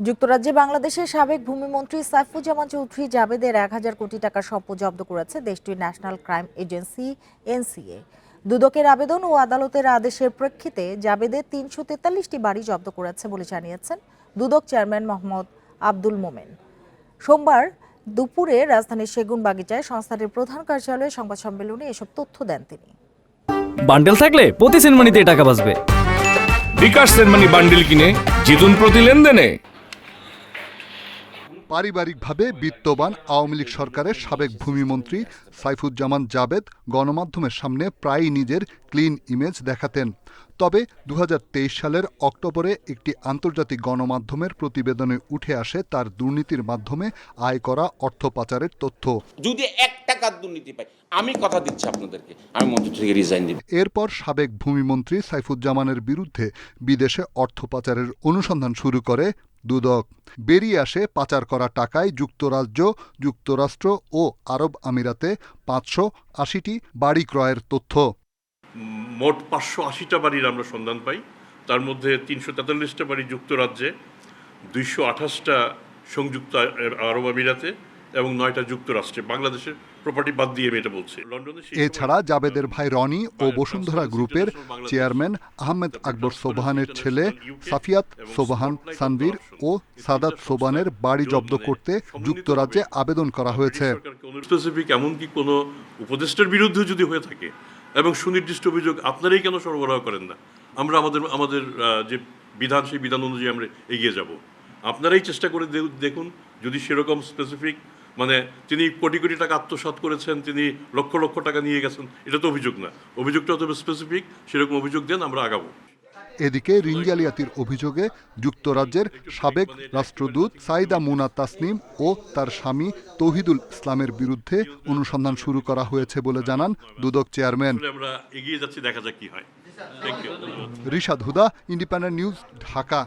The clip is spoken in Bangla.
যুক্তরাজ্যে বাংলাদেশের সাবেক ভূমিমন্ত্রী সাইফুজ্জামান চৌধুরী জাবেদের এক হাজার কোটি টাকার সম্পদ জব্দ করেছে দেশটির ন্যাশনাল ক্রাইম এজেন্সি এনসিএ। দুদকের আবেদন ও আদালতের আদেশের প্রেক্ষিতে জাবেদের তিনশো তেতাল্লিশটি বাড়ি জব্দ করেছে বলে জানিয়েছেন দুদক চেয়ারম্যান মোহাম্মদ আব্দুল মোমেন। সোমবার দুপুরে রাজধানীর সেগুন বাগিচায় সংস্থাটির প্রধান কার্যালয়ে সংবাদ সম্মেলনে এসব তথ্য দেন তিনি। বান্ডেল থাকলে প্রতি সিনেমানিতে টাকা বাঁচবে। বিকাশ সেনমানি বান্ডিল কিনে জিতুন প্রতি লেনদেনে। পারিবারিকভাবে বিত্তবান আওয়ামী লীগ সরকারের সাবেক ভূমিমন্ত্রী সাইফুজ্জামান জাবেদ গণমাধ্যমের সামনে প্রায়ই নিজের ক্লিন ইমেজ দেখাতেন। তবে দু হাজার তেইশ সালের অক্টোবরে একটি আন্তর্জাতিক গণমাধ্যমের প্রতিবেদনে উঠে আসে তার দুর্নীতির মাধ্যমে আয় করা অর্থ পাচারের তথ্য। যদি এক টাকার দুর্নীতি পাই আমি কথা দিচ্ছি আপনাদেরকে আমি মন্ত্রী থেকে রিজাইন দিব। এরপর সাবেক ভূমিমন্ত্রী সাইফুজ্জামানের বিরুদ্ধে বিদেশে অর্থ পাচারের অনুসন্ধান শুরু করে দুদক। বেরিয়ে আসে পাচার করা টাকায় যুক্তরাজ্য, যুক্তরাষ্ট্র ও আরব আমিরাতে পাঁচশো আশিটি বাড়ি ক্রয়ের তথ্য। মোট পাঁচশো আশিটা বাড়ির আমরা সন্ধান পাই। তার মধ্যে তিনশো তেতাল্লিশটা বাড়ি যুক্তরাজ্যে, দুইশো আঠাশটা সংযুক্ত আরব আমিরাতে এবং নয়টা যুক্তরাষ্ট্রে বাংলাদেশের প্রপার্টি বাদ দিয়ে আমি এটা বলছি। লন্ডনে এছাড়া জাবেদের ভাই রনি ও বসুন্ধরা গ্রুপের চেয়ারম্যান আহমেদ আকবর সোবহানের ছেলে সাফিয়াত সোবহান সানভীর ও সাদাত সোবানের বাড়ি জব্দ করতে যুক্তরাজ্যে আবেদন করা হয়েছে। স্পেসিফিক এমনকি কোনো উপদেষ্টার বিরুদ্ধে যদি হয়ে থাকে এবং সুনির্দিষ্ট অভিযোগ আপনারাই কেন সরবরাহ করেন না? আমরা আমাদের আমাদের যে বিধান সেই বিধান অনুযায়ী আমরা এগিয়ে যাব। আপনারাই চেষ্টা করে দেখুন যদি সেরকম স্পেসিফিক মানে তিনি কোটি কোটি টাকা আত্মসাৎ করেছেন তিনি লক্ষ লক্ষ টাকা নিয়ে গেছেন এটা তো অভিযোগ না। অভিযোগটা তবে স্পেসিফিক সেরকম অভিযোগ দেন আমরা আগাবো। এদিকে রিঞ্জালিয়াতির অভিযোগে যুক্তরাজ্যের সাবেক রাষ্ট্রদূত সাইদা মুনা তাসনিম ও তার স্বামী তৌহিদুল ইসলামের বিরুদ্ধে অনুসন্ধান শুরু করা হয়েছে বলে জানান দুদক চেয়ারম্যান। আমরা এগিয়ে যাচ্ছি দেখা যাক কি হয়। Rishad Huda independent news Dhaka.